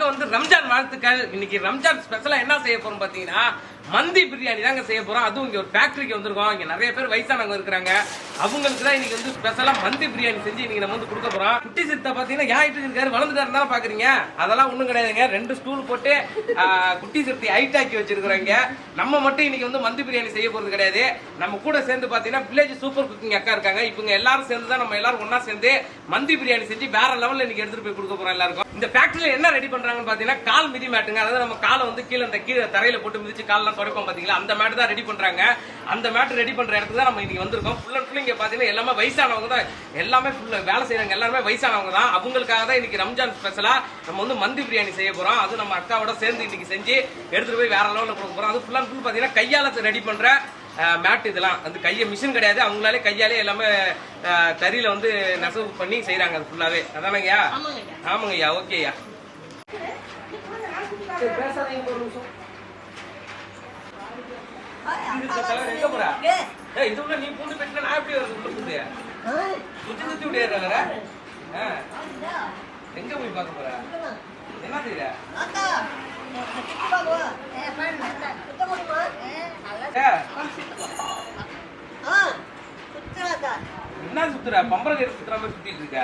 எல்லாருக்கும் வந்து ரம்ஜான் வாழ்த்துக்கள். இன்னைக்கு ரம்ஜான் ஸ்பெஷலா என்ன செய்ய போறோம் பாத்தீங்கன்னா மந்தி பிரியாணி தாங்க செய்ய போறோம். அதுவும் இங்க ஒரு ஃபேக்டரிக்கு வந்திருக்கோம். இங்க நிறைய பேர் வயசானவங்க இருக்கிறாங்க. அவங்களுக்கு தான் இன்னைக்கு வந்து ஸ்பெஷலா மந்தி பிரியாணி செஞ்சு இன்னைக்கு நம்ம வந்து கொடுக்க போறோம். குட்டி சித்த பாத்தீங்கன்னா யாயிட்டு இருக்காரு? வளர்ந்துட்டாரு தானே பாக்குறீங்க? அதெல்லாம் ஒண்ணும் கிடையாதுங்க. ரெண்டு ஸ்டூல் போட்டு குட்டி சித்தி ஹைட் ஆக்கி வச்சிருக்கிறோங்க. நம்ம மட்டும் இன்னைக்கு வந்து மந்தி பிரியாணி செய்ய போறது கிடையாது. நம்ம கூட சேர்ந்து பாத்தீங்கன்னா வில்லேஜ் சூப்பர் குக்கிங் அக்கா இருக்காங்க. இவங்க எல்லாரும் சேர்ந்து தான் நம்ம எல்லாரும் ஒன்றா சேர்ந்து மந்தி பிரியாணி செஞ்சு வேற லெவல்ல இன்னைக்கு எடுத்துட்டு போய் கொடுக்க போறோம் எல்லாருக்கும். இந்த ஃபேக்டரியில் என்ன ரெடி பண்ணுறாங்கன்னு பார்த்தீங்கன்னா கால் மிதி மேட்டுங்க. அதாவது நம்ம காலை வந்து கீழே இந்த கீழே தரையில் போட்டு மிதிச்சு காலெலாம் துடைப்போம் பார்த்தீங்களா அந்த மேட்டு தான் ரெடி பண்ணுறாங்க அந்த மேட் ரெடி பண்ணுற இடத்துக்கு தான் நம்ம இன்றைக்கி வந்திருக்கோம். ஃபுல் அண்ட் ஃபுல் இங்கே பார்த்தீங்கன்னா எல்லாமே வயசானவங்க தான். எல்லாமே ஃபுல்லாக வேலை செய்யறாங்க எல்லாருமே வயசானவங்க தான். அவங்களுக்காக தான் இன்றைக்கி ரம்ஜான் ஸ்பெஷலாக நம்ம வந்து மந்தி பிரியாணி செய்ய போகிறோம் அது நம்ம அக்காவோட சேர்ந்து இன்றைக்கி செஞ்சு எடுத்துட்டு போய் வேறு லெவலில் கொடுக்க போகிறோம் அது ஃபுல் அண்ட் ஃபுல் பார்த்தீங்கன்னா கையால் ரெடி பண்ணுற மேட் இதெல்லாம் அந்த கையை மிஷின் கிடையாது. அவங்களாலே கையாலே எல்லாமே தறியில வந்து நெசவு பண்ணி செய்றாங்க அது ஃபுல்லாவே அதானங்கய்யா? ஆமாங்கய்யா. ஓகேய்யா. சரி, பேசாதீங்க ஒரு நிமிஷம். இதுக்கு தலைவர் எங்க போற? ஏய், இது உள்ள நீ பூண்டு கட்டினா நான் எப்படி வருது? உள்ள பூண்டு? சுத்தி சுத்தி விட்டு ஏறுற வேற? ஆ, எங்க போய் பார்க்க போற? என்ன செய்யற? என்ன சுத்துற? பம்பரம் கயிறு சுத்துற மாதிரி சுத்திட்டு இருக்க?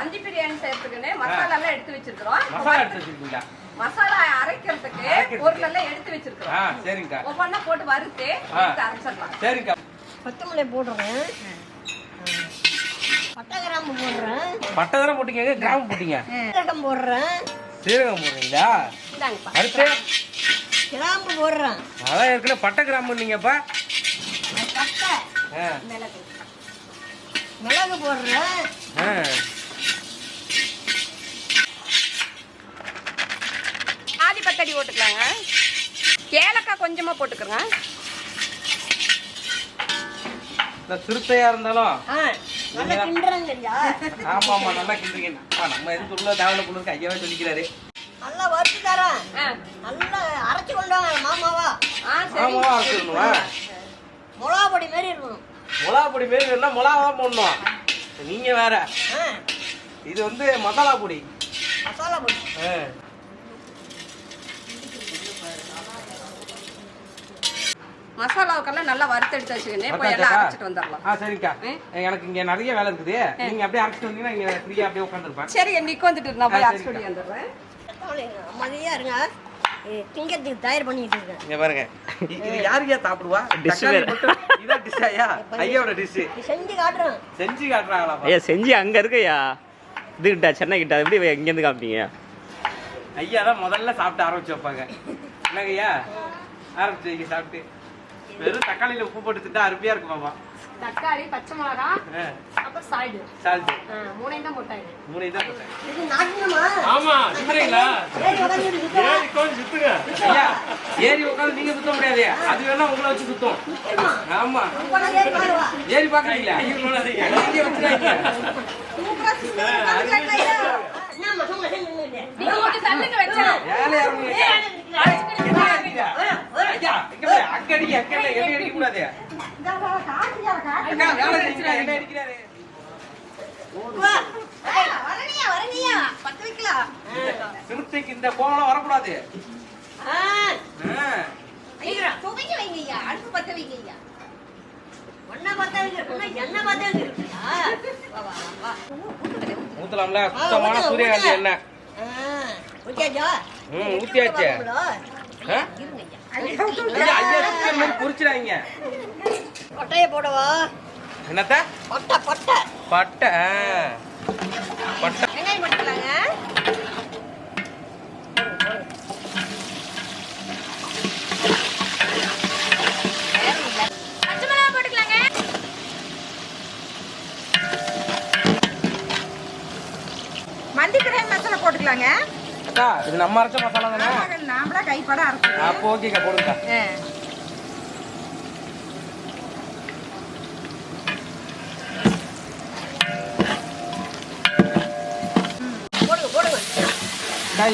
மந்தி பிரியாணி செய்யறதுக்குன்னு மசாலா எல்லாம் எடுத்து வச்சிருக்கிறோம். மசாலா எடுத்து வச்சிருக்கீங்களா? மசாலா அரைக்கிறதுக்கு. பொருள் எல்லாம் எடுத்து வச்சிருக்கிறோம். சரிங்கக்கா. ஒவ்வொன்னா போட்டு வறுத்து அரைச்சிடலாம். சரிங்கக்கா. கொத்தமல்லி போடுறேன் பட்டை கிராம்பு போடுறேன். பட்டை தானே போட்டீங்க கிராம் போட்டீங்க? சீரகம் போடுறேன். சீரகம் போடுறீங்களா? இந்தாங்கப்பா அடுத்து? கிராம்பு போடுறேன். அதான் ஏற்கனவே பட்டை கிராம் நீங்கப்பா. பட்டை ஆ, மிளகு. மிளகு போடுறேன். ஆதி பத்தடி போட்டுக்கலாங்க. ஏலக்காய் கொஞ்சமா போட்டுக்கிறேங்க இந்த சிறுத்தையா இருந்தாலும். ஆ நல்லா கிண்டுறேங்க ஐயா ஆமா ஆமா நல்லா கிண்டுறீங்க. நம்ம எதுக்கு உள்ள தேவையில்ல பொண்ணு ஐயாவே சொல்லிக்கிறாரு நல்லா வறுத்து தரேன் ஆ. நல்லா அரைச்சி கொண்டு வாங்க மாமாவா? ஆ சரி. ஆமாவா அரைச்சிடணுமா மிளகா பொடி மாரி இருக்கணும். மிளகா பொடி மாரி வேணா மிளகா தான் போடணும். நீங்க வேற. இது வந்து மசாலா பொடி. மசாலா பொடி. மசாலாவுக்கெல்லாம் நல்லா வறுத்து எடுத்து வச்சுக்கணும் இப்போ எல்லாம்? அரைச்சிட்டு வந்துடலாம். ஆ சரிக்கா. எனக்கு இங்க நிறைய வேலை இருக்குது. நீங்க அப்படியே அரைச்சிட்டு வந்தீங்கன்னா இங்க ஃப்ரீயா அப்படியே உட்காந்துருப்பேன். சரி இன்னைக்கு வந்துட்டு நான் போய் அரைச்சிட்டு. வந்துடுறேன். அமைதியா இருங்க. இது திங்கிறதுக்கு தயார் பண்ணிட்டு இருக்கேன். இங்க பாருங்க. இது யாருக்கா சாப்பிடுவா? தக்காளி வேற. இதான் டிஷ் ஐயா ஐயாவோட டிஷ் இது செஞ்சு காட்டுறேன். செஞ்சு காட்டுறாங்களா ஐயா செஞ்சு அங்க இருக்கையா இது கிட்ட சென்னை கிட்ட. எப்படி இங்கேருந்து காமிப்பீங்க? ஐயா தான் முதல்ல சாப்பிட்டு ஆரம்பிச்சு வைப்பாங்க. என்னங்க ஐயா? ஆரம்பிச்சு வைங்க சாப்பிட்டு. வெறும் தக்காளியில உப்பு போட்டு திட்டா அருமையா இருக்கு மாமா தக்காளி பச்சை மிளகா அப்புறம் சால்டு சால்ட்டு மூணையும் தான் போட்டாங்க மூணு இதான் போட்டேன் இது நாட்டணுமா ஆமா சுத்துறீங்களா? ஏறி உட்காந்து சுத்தமா ஐயா ஏறி உட்காந்து நீங்க சுத்த முடியாது. அது வேணா உங்களை வச்சு சுத்தம். ஆமா. ஏறி பாக்குறீங்களா? மசம் நின்னுட்டு நீங்க மட்டும் தள்ளுங்க வச்சேன். ஏழை இறங்குங்க. என்ன என்னை அடிக்க கூடாது. அக்கா, வேலை என்னை அடிக்கிறாரு. சிறுத்தைக்கு இந்த கோவம் வரக்கூடாது. துவைக்க வைங்க ஐயா. அடுப்பு பத்த வைங்க ஐயா. ஒன்ன பத்த வைக்கிறதுனா என்ன பத்த ஊத்தலாம்ல சுத்தமான சூரியகாந்தி ஊத்தியாச்சா? ம், ஊத்தியாச்சு. பொரிச்சிடாதீங்க கொட்டையை போடவா? என்னத்த? பட்டை பட்டை. பட்டை. பட்டை. வெங்காயம் போட்டுக்கலாங்க பச்சை மிளகா போட்டுக்கலாங்க மந்தி பிரியாணி மசாலா போட்டுக்கலாங்க அக்கா இது நம்ம அரைச்ச மசாலா தானே? நாமளா கைப்பட அரைச்சது அப்போ ஓகேக்கா போடுங்கக்கா.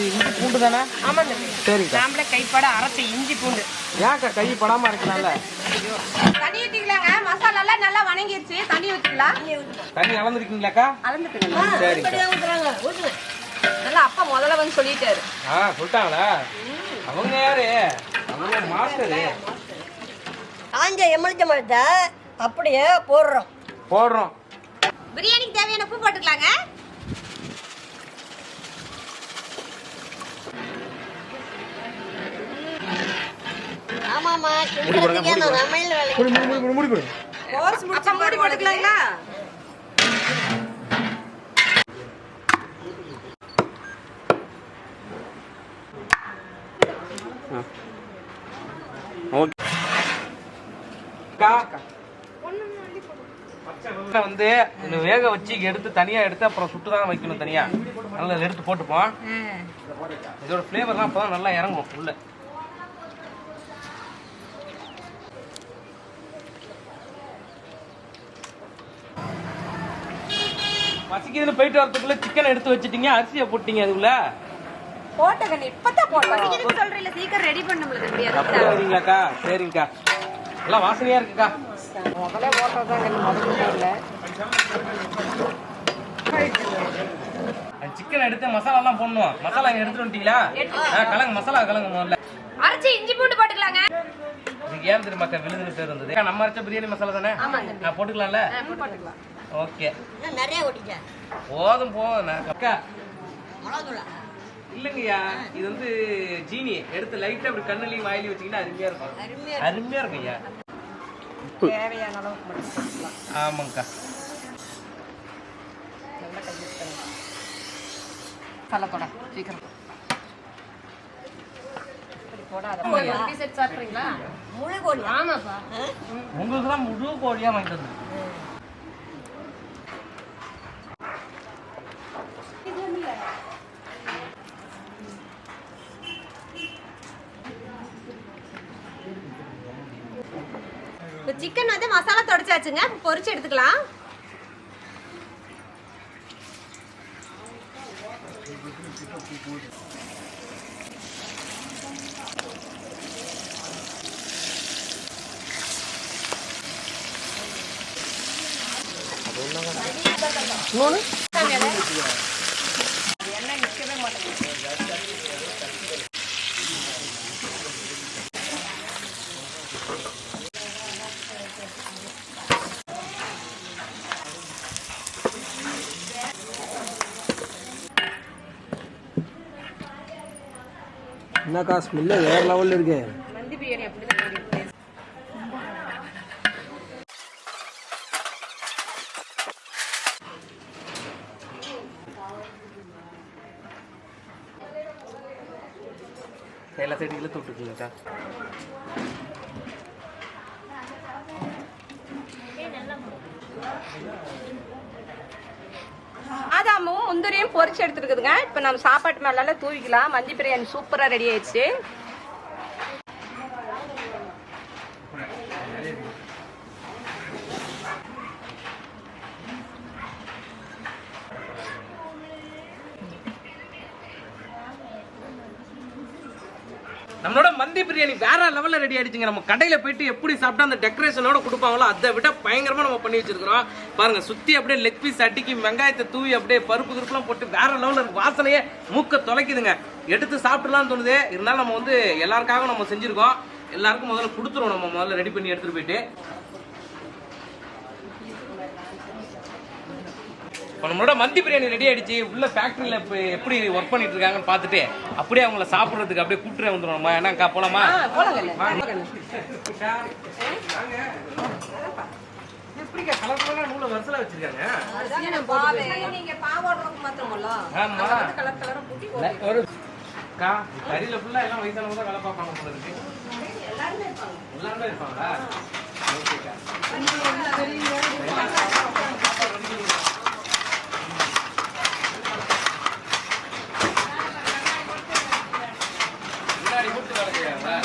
இஞ்சி பூண்டு தானே? ஆமா தம்பி சரிக்கா. நாமளே கைப்பட அரைச்ச இஞ்சி பூண்டு. ஏன்க்கா கை படாம இருக்கலாம்ல தண்ணி ஊத்திக்கலாங்க. மசாலா எல்லாம் நல்லா வணங்கிருச்சு. தண்ணி ஊத்திக்கலாம். தண்ணி அளந்துருக்கீங்களாக்கா? அளந்துட்டுங்க. சரிக்கா. நல்லா அப்பா முதல்ல வந்து சொல்லிட்டாரு. ஆ சொல்லிட்டாங்களா? அவங்க யாரு? அவங்க மாஸ்டரு. காஞ்ச எமளிச்ச மரத்தை அப்படியே போடுறோம். போடுறோம். பிரியாணிக்கு தேவையான உப்பு போட்டுக்கலாங்க. ஆமாமா கிண்டுறதுக்கே அந்த சமையல் வேலை கோர்ஸ் முடிச்சு மூடி போட்டுக்கலாங்களா ஓகே அக்கா பச்சை வந்து வேக வச்சு எடுத்து தனியா எடுத்து அப்புறம் சுட்டு தான் வைக்கணும் தனியா. நல்லா இதை எடுத்து போட்டுப்போம். இதோட ஃப்ளேவர்லாம் அப்பதான் நல்லா இறங்கும் உள்ள பசிக்குதுன்னு போயிட்டு வரதுக்குள்ள சிக்கன் எடுத்து வச்சிட்டீங்க அரிசியை போட்டீங்க அதுக்குள்ள? போட்டகன் இப்பதான் போட்டோம் சொல்றீங்க சீக்கிரம் ரெடி பண்ண முடியாது அப்படி வரீங்களாக்கா சரிங்கக்கா எல்லாம் வாசனையா இருக்குக்கா. முதல்ல போட்டதாங்க முதல்ல சிக்கன் எடுத்து மசாலா எல்லாம் போடணும். மசாலா இங்க எடுத்துட்டு வந்துட்டீங்களா? ஆ, கலங்க மசாலா கலங்க முதல்ல. அரைச்சி இஞ்சி பூண்டு போட்டுக்கலாங்க. இதுக்கு ஏன் தெரியுமாக்கா விழுதுன்னு பேர் வந்தது? நம்ம அரைச்ச பிரியாணி மசாலா தானே? நான் போட்டுக்கலாம்ல? போட்டுக்கலாம். ஓகே. நிறைய ஓட்டிட்டேன். போதும் போதும். நான் அக்கா இல்லைங்கய்யா இது வந்து ஜீனி. எடுத்து லைட்டா அப்படி கண்ணுலையும் வாயிலையும் வச்சீங்கன்னா அருமையா இருக்கும். அருமையா அருமையா இருக்கும் ஐயா தேவையான அளவுக்கு மட்டும் போட்டுக்கலாம் ஆமாங்கக்கா நல்லா கை தள்ளக்கூட சீக்கிரம் உங்களுக்கு தான் முழு கோழியா? வாங்கிட்டு சிக்கன் வந்து மசாலா தொடச்சாச்சுங்க. பொரிச்சு எடுத்துக்கலாம். என்னக்கா ஸ்மெல்லு வேற லெவல்ல இருக்கு. மந்தி பிரியாணி அப்படிதான் இருக்கு. எல்லா சைடு இழுத்து விட்டுருக்கீங்கக்கா பாதாமும் முந்திரியும் பொறிச்சு எடுத்துருக்குதுங்க. இப்போ நம்ம சாப்பாட்டு மேல தூவிக்கலாம். மந்தி பிரியாணி சூப்பராக ரெடி ஆயிடுச்சு. நம்மளோட மந்தி பிரியாணி வேற லெவல்ல ரெடி ஆயிடுச்சுங்க. நம்ம கடையில போயிட்டு எப்படி சாப்பிட்டா அந்த டெக்கரேஷனோட கொடுப்பாங்களோ அதை விட பயங்கரமா நம்ம பண்ணி வச்சிருக்கிறோம். பாருங்க சுத்தி அப்படியே லெக் பீஸ் அடிக்கி வெங்காயத்தை தூவி அப்படியே பருப்பு கிருப்புலாம் போட்டு வேற லெவல்ல வாசனையே மூக்க தொலைக்குதுங்க. எடுத்து சாப்பிடலாம்னு தோணுது. இருந்தாலும் நம்ம வந்து எல்லாருக்காகவும் நம்ம செஞ்சிருக்கோம். எல்லாருக்கும் முதல்ல கொடுத்துருவோம். நம்ம முதல்ல ரெடி பண்ணி எடுத்துட்டு போயிட்டு. நம்மளோட மந்தி பிரியாணி ரெடி ஆயிடுச்சு. உள்ள ஃபேக்டரியில் இப்போ எப்படி ஒர்க் பண்ணிட்டு இருக்காங்கன்னு பார்த்துட்டு அப்படியே அவங்கள சாப்பிட்றதுக்கு அப்படியே கூட்டுறே வந்துடும் நம்ம. என்னக்கா இல்ல, ஒரு அக்கா கறியில ஃபுல்லா எல்லாம் வயசானவங்க தான் வேலை பார்ப்பாங்க போல இருக்கு. எல்லாருமே இருப்பாங்களா? ஓகேக்கா முன்னாடி கூட்டு வேலை செய்யறாங்களா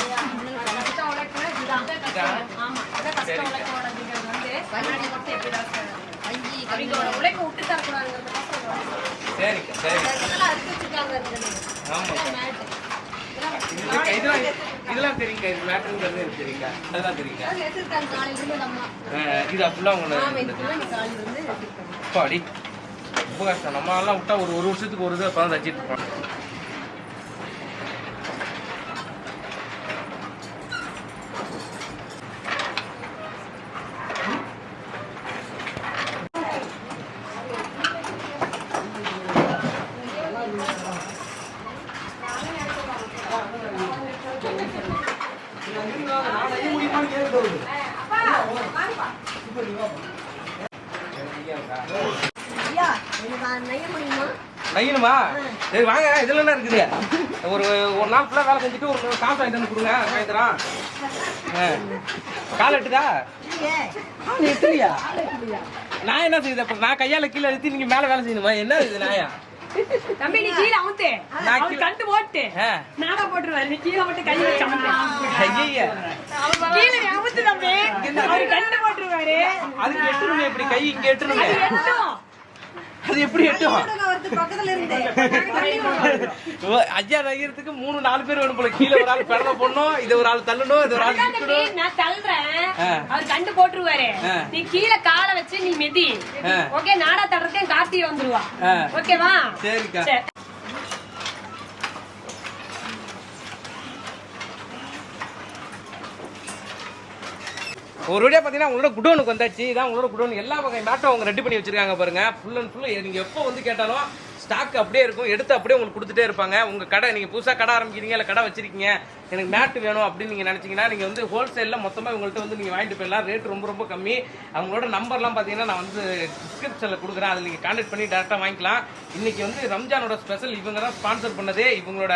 கஷ்டம் உழைப்புனா இதுதான். ஆமா அதான் கஷ்டம் உழைப்போட வந்து கண்ணாடி மட்டும் சார்? அவங்களோட விட்டு தரக்கூடாதுங்கிறதுக்கோசரம் இதெல்லாம் அறுத்து ஆமா இது- இதெல்லாம் தெரியுங்க இது மேட்டருங்கிறது எனக்கு தெரியுங்க அதெல்லாம் தெரியுங்க இது ஃபுல்லாக ஆமா பாடி ரொம்ப கஷ்டம் விட்டா ஒரு ஒரு வருஷத்துக்கு ஒரு இதை இப்போ தச்சிட்டு ஐயா எனக்கு அது நெய்ய முடியுமா நையணுமா சரி வாங்க இதுல என்ன இருக்குது? ஒரு ஒரு நாள் ஃபுல்லாக வேலை செஞ்சுட்டு ஒரு காசு வாங்கிட்டு வந்து கொடுங்க சாயந்தரம். ஆ. கால் எட்டுதா? எட்டுலையா? நான் என்ன செய்யுது அப்ப நான் கையால கீழே அழுத்தி நீங்க மேல வேலை செய்யணுமா? என்ன இது நாயா? தம்பி நீ கீழே கண்டு போட்டு. நானா போட்டுருவாரு நீ கீழே மட்டும் கை வச்சு கீழே தம்பி. அவர் கண்டு போட்டுருவாரு. அதுக்கு எட்டணுமே இப்படி கை இங்க எட்டணுமே. அது எப்படி எட்டும்? ஐயா நகையறதுக்கு மூணு நாலு பேர் வேணும் போல. கீழே ஒரு ஆள் பெடல போடணும் இது ஒரு ஆள் தள்ளணும் இது ஒரு ஆள் இழுக்கணும். நான் தள்ளுறேன். அவர் கண்டு போட்டுருவாரு. நீ கீழே காலை வச்சு நீ மிதி. ஓகே நாடா தடுறதுக்கு கார்த்திகை வந்துருவா. ஓகேவா? சரிக்கா. ஒரு வழியாக பார்த்தீங்கன்னா உங்களோட குடோனுக்கு வந்தாச்சு. இதான் உங்களோட குடோன். எல்லா வகை மேட்டும் அவங்க ரெடி பண்ணி வச்சிருக்காங்க பாருங்க. ஃபுல் அண்ட் ஃபுல் நீங்கள் எப்போ வந்து கேட்டாலும் ஸ்டாக் அப்படியே இருக்கும் எடுத்து அப்படியே உங்களுக்கு கொடுத்துட்டே இருப்பாங்க. உங்கள் கடை நீங்கள் புதுசாக கடை ஆரம்பிக்கிறீங்க இல்லை கடை வச்சிருக்கீங்க எனக்கு மேட்டு வேணும் அப்படின்னு நீங்கள் நினச்சிங்கன்னா நீங்கள் வந்து ஹோல்சேலில் மொத்தமாக உங்கள்கிட்ட வந்து நீங்கள் வாங்கிட்டு போயிடலாம். ரேட் ரொம்ப ரொம்ப கம்மி. அவங்களோட நம்பர்லாம் பார்த்தீங்கன்னா நான் வந்து டிஸ்கிரிப்ஷனில் கொடுக்குறேன். அதில் நீங்கள் கான்டாக்ட் பண்ணி டேரெக்டாக வாங்கிக்கலாம். இன்றைக்கி வந்து ரம்ஜானோட ஸ்பெஷல் இவங்க தான் ஸ்பான்சர் பண்ணதே. இவங்களோட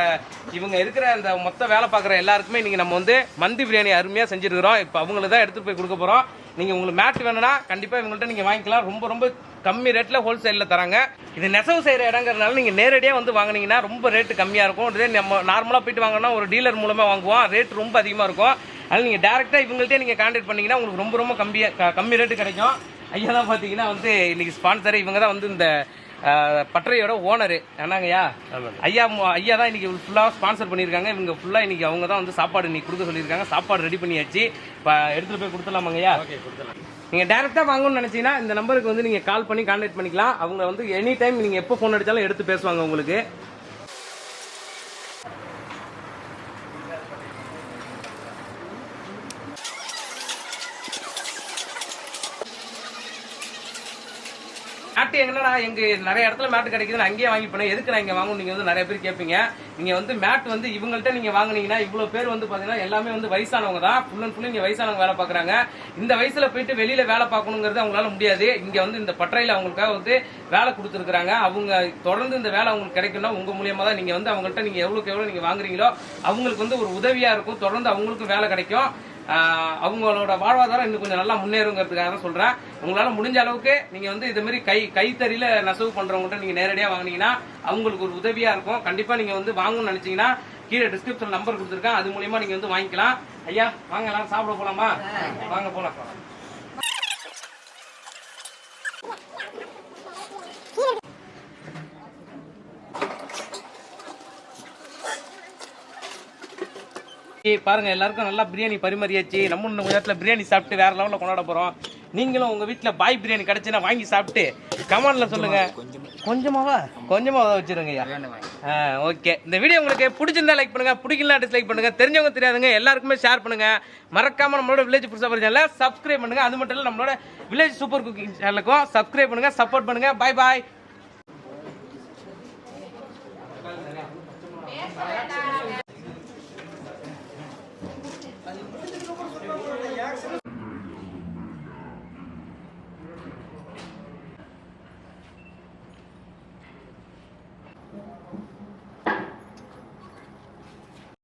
இவங்க இருக்கிற அந்த மொத்த வேலை பார்க்குற எல்லாருக்குமே இன்றைக்கி நம்ம வந்து மந்தி பிரியாணி அருமையாக செஞ்சுருக்குறோம். இப்போ அவங்களுக்கு தான் எடுத்துகிட்டு போய் கொடுக்க போகிறோம் நீங்கள் உங்களுக்கு மேட் வேணும்னா கண்டிப்பாக இவங்கள்ட்ட நீங்கள் வாங்கிக்கலாம். ரொம்ப ரொம்ப கம்மி ரேட்டில் ஹோல்சேலில் தராங்க. இது நெசவு செய்கிற இடங்கிறதுனால நீங்கள் நேரடியாக வந்து வாங்குனீங்கன்னா ரொம்ப ரேட்டு கம்மியாக இருக்கும். இதே நம்ம நார்மலாக போயிட்டு வாங்கினா ஒரு டீலர் மூலமாக வாங்குவோம். ரேட் ரொம்ப அதிகமாக இருக்கும். அதனால் நீங்கள் டேரெக்டாக இவங்கள்ட்ட நீங்கள் கான்டாக்ட் பண்ணிங்கன்னா உங்களுக்கு ரொம்ப ரொம்ப கம்மியாக கம்மி ரேட்டு கிடைக்கும். ஐயா தான் பார்த்தீங்கன்னா வந்து இன்றைக்கி ஸ்பான்சர் இவங்க தான் வந்து இந்த பட்டறையோட ஓனரு. என்னங்கய்யா? ஐயா ஐயா தான் இன்னைக்கு ஃபுல்லாக ஸ்பான்சர் பண்ணியிருக்காங்க. இவங்க ஃபுல்லாக இன்னைக்கு அவங்க தான் வந்து சாப்பாடு இன்னைக்கு கொடுக்க சொல்லியிருக்காங்க. சாப்பாடு ரெடி பண்ணியாச்சு. இப்போ எடுத்துகிட்டு போய் கொடுத்துடலாமாங்கய்யா? நீங்கள் டேரெக்டாக வாங்கணும்னு நினச்சிங்கன்னா இந்த நம்பருக்கு வந்து நீங்கள் கால் பண்ணி கான்டாக்ட் பண்ணிக்கலாம். அவங்க வந்து எனி டைம் நீங்கள் எப்போ ஃபோன் அடித்தாலும் எடுத்து பேசுவாங்க உங்களுக்கு. மேட்டு எங்கடா? எங்க நிறைய இடத்துல மேட்டு கிடைக்குது. நான் அங்கேயே வாங்கி போனேன். எதுக்கு நான் இங்க வாங்கணும்? நீங்க வந்து நிறைய பேர் கேட்பீங்க நீங்க வந்து மேட் வந்து இவங்கள்ட்ட நீங்க வாங்குனீங்கன்னா இவ்வளவு பேர் வந்து பாத்தீங்கன்னா எல்லாமே வந்து வயசானவங்க தான். ஃபுல் அண்ட் ஃபுல் இங்க வயசானவங்க வேலை பாக்குறாங்க. இந்த வயசுல போயிட்டு வெளியில வேலை பார்க்கணுங்கிறது அவங்களால முடியாது. இங்க வந்து இந்த பட்டறையில அவங்களுக்காக வந்து வேலை கொடுத்துருக்காங்க அவங்க தொடர்ந்து இந்த வேலை அவங்களுக்கு கிடைக்கும்னா உங்க மூலியமா தான் நீங்க வந்து அவங்கள்ட்ட நீங்க எவ்வளவுக்கு எவ்வளவு நீங்க வாங்குறீங்களோ அவங்களுக்கு வந்து ஒரு உதவியா இருக்கும். தொடர்ந்து அவங்களுக்கும் வேலை கிடைக்கும். அவங்களோட வாழ்வாதாரம் இன்னும் கொஞ்சம் நல்லா முன்னேறுங்கிறதுக்காக தான் சொல்றேன். உங்களால முடிஞ்ச அளவுக்கு நீங்க வந்து இது மாதிரி கை கைத்தறியில நெசவு பண்றவங்ககிட்ட நீங்க நேரடியா வாங்குனீங்கன்னா அவங்களுக்கு ஒரு உதவியா இருக்கும். கண்டிப்பா நீங்க வந்து வாங்கணும்னு நினைச்சீங்கன்னா கீழே டிஸ்கிரிப்ஷன் நம்பர் கொடுத்துருக்கேன். அது மூலியமா நீங்க வந்து வாங்கிக்கலாம். ஐயா வாங்க எல்லாரும் சாப்பிட போலாமா? வாங்க போலாம். ஏய், பாருங்க எல்லாருக்கும் நல்லா பிரியாணி பரிமாறியாச்சு. நம்ம இன்னும் கொஞ்ச நேரத்துல பிரியாணி சாப்பிட்டு வேற லெவல்ல கொண்டாட போறோம். நீங்களும் உங்க வீட்ல பாய் பிரியாணி கிடைச்சுன்னா வாங்கி சாப்பிட்டு கமெண்ட்ல சொல்லுங்க. கொஞ்சமாவா? கொஞ்சமா வச்சிருங்க ஐயா. ஓகே இந்த வீடியோ உங்களுக்கு பிடிச்சிருந்தா லைக் பண்ணுங்க பிடிக்கல டிஸ்லைக் பண்ணுங்க தெரிஞ்சவங்க தெரியாதுங்க எல்லாருக்குமே ஷேர் பண்ணுங்க. மறக்காம நம்மளோட வில்லேஜ் புதுசா சேனலை சப்ஸ்கிரைப் பண்ணுங்க. அது மட்டும் இல்ல நம்மளோட வில்லேஜ் சூப்பர் குக்கிங் சேனலுக்கும் சப்ஸ்கிரைப் பண்ணுங்க சப்போர்ட் பண்ணுங்க. Bye bye